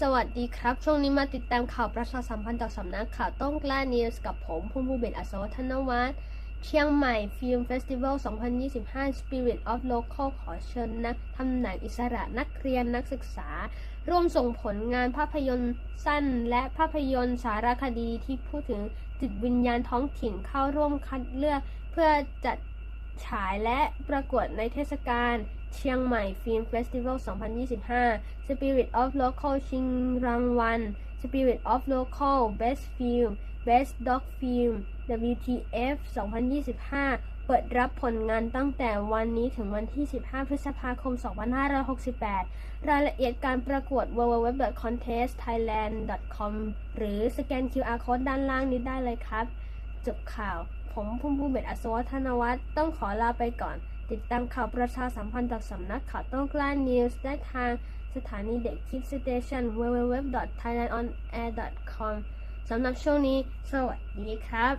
สวัสดีครับ ช่วงนี้มาติดตามข่าวประชาสัมพันธ์จากสำนักข่าวต้องกล้านิวส์กับผมภูมิภูเบศอัศวธนวัฒน์เชียงใหม่ฟิล์มเฟสติวัล 2025 Spirit of Local ขอเชิญนักทำหนังอิสระนักเรียนนักศึกษา ร่วมส่งผลงานภาพยนตร์สั้น และภาพยนตร์สารคดีที่พูดถึงจิตวิญญาณท้องถิ่นเข้าร่วมคัดเลือก เพื่อจัดฉายและประกวดในเทศกาล เชียงใหม่ฟิล์มเฟสติวัล 2025 Spirit of Local ชิงรางวัล Spirit of Local Best Film Best Doc Film WTF 2025 เปิดรับผลงานตั้งแต่วันนี้ถึงวันที่ 15 พฤษภาคม 2568 รายละเอียดการประกวด www.contestthailand.com หรือสแกน QR Code ด้านล่างนี้ได้เลยครับ จบข่าว ผมภูมิภูมิเบศอัศวธนวัฒน์ต้องขอลาไปก่อน ติดตามข่าวประชาสัมพันธ์จากสำนักข่าวต้องกล้า News ได้ทางสถานีเด็กคิดสเตชัน www.thailandonair.com สำหรับช่วงนี้ สวัสดีครับ